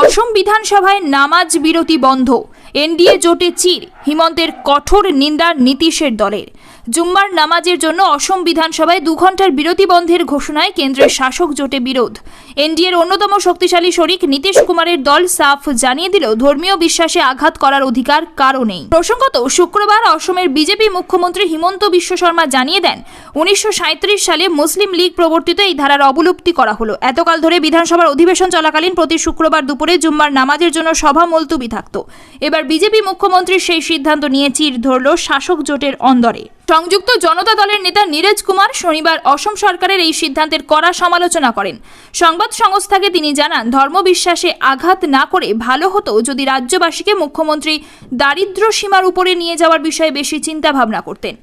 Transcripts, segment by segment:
অসম বিধানসভায় নামাজ বিরতি বন্ধ। এনডিএ জোটে চির। হিমন্তের কঠোর নিন্দার নীতিশের দলের। জুম্মার নামাজের জন্য অসম বিধানসভায় দু ঘণ্টার বিরতি বন্ধের ঘোষণায় কেন্দ্রের শাসক জোটে বিরোধ। এনডিএর অন্যতম শক্তিশালী শরিক নীতিশ কুমারের দল সাফ জানিয়ে দিল, ধর্মীয় বিশ্বাসে আঘাত করার অধিকার কারও নেই। প্রসঙ্গত, শুক্রবার অসমের বিজেপি মুখ্যমন্ত্রী হিমন্ত বিশ্ব শর্মা জানিয়ে দেন, উনিশশো সাঁইত্রিশ সালে মুসলিম লীগ প্রবর্তিত এই ধারার অবলুপ্তি করা হলো। এতকাল ধরে বিধানসভার অধিবেশন চলাকালীন প্রতি শুক্রবার দুপুরে জুম্মার নামাজের জন্য সভা মুলতুবি থাকতো। এবার বিজেপি মুখ্যমন্ত্রী সেই সিদ্ধান্ত নিয়ে চির ধরল শাসক জোটের অন্দরে। সংযুক্ত জনতা দলের নেতা নীরজ কুমার শনিবার অসম সরকারের এই সিদ্ধান্তের কড়া সমালোচনা করেন। সংবাদ সংস্থাকে তিনি জানান ধর্মবিশ্বাসে আঘাত না করে ভালো হতো যদি রাজ্যবাসীকে মুখ্যমন্ত্রী দারিদ্র্য সীমার উপরে নিয়ে যাওয়ার বিষয়ে বেশি চিন্তা ভাবনা করতেন।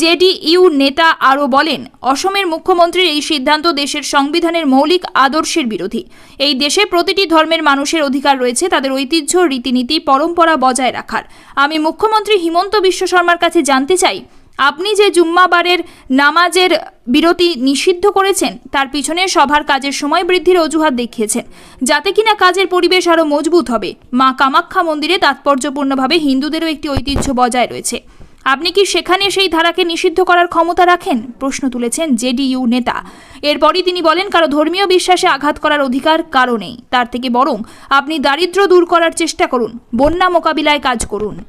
জেডিইউ নেতা আরও বলেন, অসমের মুখ্যমন্ত্রীর এই সিদ্ধান্ত দেশের সংবিধানের মৌলিক আদর্শের বিরোধী। এই দেশে প্রতিটি ধর্মের মানুষের অধিকার রয়েছে, তাদের ঐতিহ্য, রীতিনীতি, পরম্পরা বজায় রাখার। আমি মুখ্যমন্ত্রী হিমন্ত বিশ্ব শর্মার কাছে জানতে চাই আপনি যে জুম্মাবারের নামাজের বিরতি নিষিদ্ধ করেছেন, তার পিছনে সভার কাজের সময় বৃদ্ধির অজুহাত দেখিয়েছেন। যাতে কিনা কাজের পরিবেশ আরও মজবুত হবে। মা কামাখ্যা মন্দিরে তাৎপর্যপূর্ণভাবে হিন্দুদেরও একটি ঐতিহ্য বজায় রয়েছে। আপনি কি সেখানে সেই ধারাকে নিষিদ্ধ করার ক্ষমতা রাখেন? প্রশ্ন তুলেছেন জেডিইউ নেতা। এরপরই তিনি বলেন, কারও ধর্মীয় বিশ্বাসে আঘাত করার অধিকার কারও নেই। তার থেকে বরং আপনি দারিদ্র্য দূর করার চেষ্টা করুন। বন্যা মোকাবিলায় কাজ করুন।